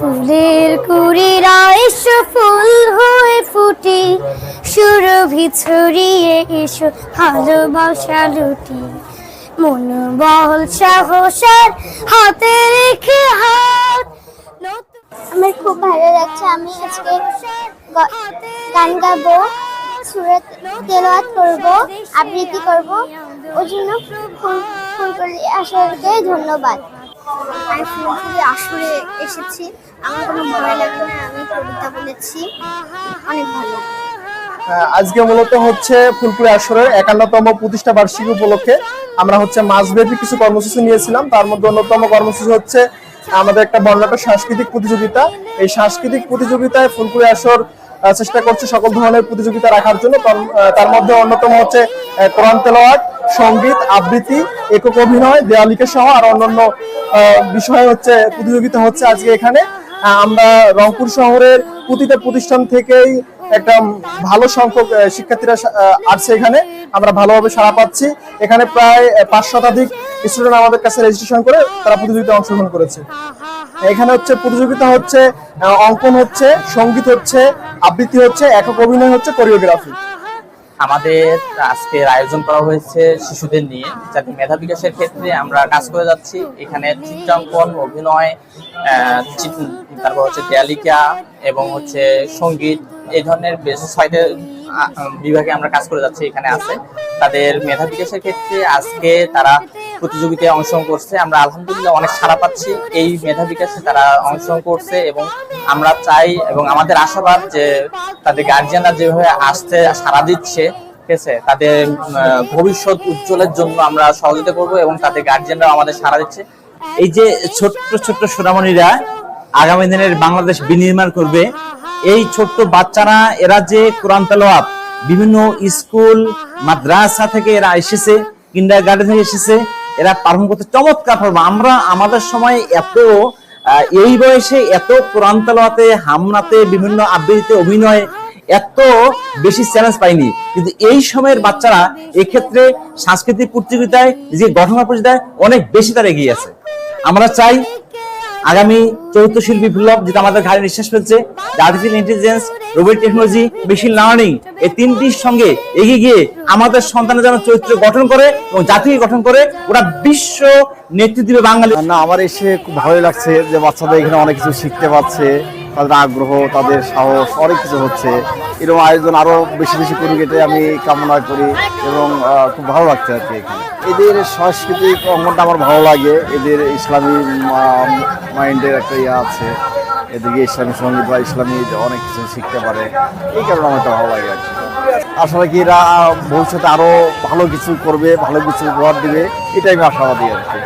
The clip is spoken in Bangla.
ফুলের কুড়িরা এসো, ফুল হয়ে ফুটে। সুরভি ছড়িয়ে এসো ভালোবাসা লুটি। মনোবল সাহসার হাতে রেখে হাত। আমার খুব ভালো লাগছে, আমি আজকে গান গাবো, সুরত তেলাওয়াত করব, আবৃত্তি করব। ওই জন্য ফুল ফুলকলি আসরকে ধন্যবাদ। আমি আসরে এসেছি। আমার কোনো ভয় লাগবে না, আমি কবিতা বলেছি। অনেক ভালো। আজকে মূলত হচ্ছে ফুলপুরি আসরের একান্নতম প্রতিষ্ঠা বার্ষিকী উপলক্ষে আমরা হচ্ছে মাসব্যাপী কিছু কর্মসূচি নিয়েছিলাম। তার মধ্যে অন্যতম কর্মসূচি হচ্ছে আমাদের একটা বর্ণাঢ্য সাংস্কৃতিক প্রতিযোগিতা। এই সাংস্কৃতিক প্রতিযোগিতায় ফুলপুরি আসর চেষ্টা করছে সকল ধরনের প্রতিযোগিতা রাখার জন্য। তার- মধ্যে অন্যতম হচ্ছে কোরআন তেলাওয়াত। সংগীত, আবৃত্তি, একক অভিনয় দেয়ালিকা সহ আর অন্যান্য বিষয় হচ্ছে প্রতিযোগিতা হচ্ছে আজকে এখানে। আমরা রংপুর শহরের প্রতিটা প্রতিষ্ঠান থেকেই একটা ভালো সংখ্যক শিক্ষার্থীরা আসছে এখানে। আমরা ভালোভাবে সাড়া পাচ্ছি। এখানে প্রায় পাঁচ শতাধিক স্টুডেন্ট আমাদের কাছে রেজিস্ট্রেশন করে তারা প্রতিযোগিতায় অংশগ্রহণ করেছে। এখানে হচ্ছে প্রতিযোগিতা হচ্ছে অঙ্কন হচ্ছে, সংগীত হচ্ছে, আবৃত্তি হচ্ছে, একক অভিনয় হচ্ছে কোরিওগ্রাফি আমাদের আজকের আয়োজন করা হয়েছে শিশুদের নিয়ে। যাতে মেধা বিকাশের ক্ষেত্রে আমরা কাজ করে যাচ্ছি। এখানে চিত্রাঙ্কন, অভিনয় তারপর হচ্ছে দেয়ালিকা এবং হচ্ছে সংগীত, এই ধরনের বেশ ছয়টা বিভাগে আমরা কাজ করে যাচ্ছি, এখানে আছে। তাদের মেধা বিকাশের ক্ষেত্রে আজকে তারা প্রতিযোগিতায় অংশগ্রহণ করছে। আমরা আলহামদুলিল্লাহ অনেক সাড়া পাচ্ছি। এই মেধা বিকাশে তারা অংশগ্রহণ করছে এবং আমরা চাই এবং আমাদের আশাবাদ যে তাদের গার্জিয়ানরা যেভাবে আসতে সাড়া দিচ্ছে আছে, তাদের ভবিষ্যৎ উজ্জ্বলের জন্য আমরা সহযোগিতা করব এবং তাদের গার্জিয়ানরা আমাদের সাড়া দিচ্ছে। এই যে ছোট্ট ছোট্ট সোনামণিরা আগামী দিনের বাংলাদেশ বিনির্মাণ করবে, এই ছোট্ট বাচ্চারা, এরা যে কোরআন তেলাওয়াত, বিভিন্ন স্কুল, মাদ্রাসা থেকে এরা এসেছে কিন্ডার গার্ডেন থেকে এসেছে এরা পারফর্ম করতে চমৎকার পারব আমরা আমাদের সময় এত এই বয়সে এত কোরআন তালাতে হামনাতে বিভিন্ন আবৃত্তিতে অভিনয় এত বেশি চ্যালেঞ্জ পাইনি। কিন্তু এই সময়ের বাচ্চারা এক্ষেত্রে সাংস্কৃতিক প্রতিযোগিতায়, যে গঠন প্রতিযোগিতায় অনেক বেশি তারা এগিয়ে আছে। আমরা চাই আগামী চতুর্থ শিল্পী বিপ্লব যেটা আমাদের ঘাড়ে নিঃশ্বাস ফেলছে artificial intelligence robot technology machine learning এই তিনটির সঙ্গে এগিয়ে গিয়ে আমাদের সন্তানের যেন চরিত্র গঠন করে এবং জাতিকে গঠন করে ওরা বিশ্ব নেতৃত্ব দিবে বাঙালি। না, আমার এসে খুব ভালো লাগছে যে বাচ্চাদের এখানে অনেক কিছু শিখতে পাচ্ছে তাদের আগ্রহ, তাদের সাহস, অনেক কিছু হচ্ছে। এরকম আয়োজন আরও বেশি বেশি করুক এটাই আমি কামনা করি এবং খুব ভালো লাগছে আর কি এখানে। এদের সাংস্কৃতিক অঙ্গনটা আমার ভালো লাগে। এদের ইসলামী মাইন্ডের একটা ইয়ে আছে। এদিকে ইসলামী সংগীত বা ইসলামী অনেক কিছু শিখতে পারে। এই কারণে আমার এটা ভালো লাগে আর কি। আসলে কি এরা ভবিষ্যতে আরও ভালো কিছু করবে, ভালো কিছু উপহার দেবে। এটাই আমি আশাবাদী আর কি।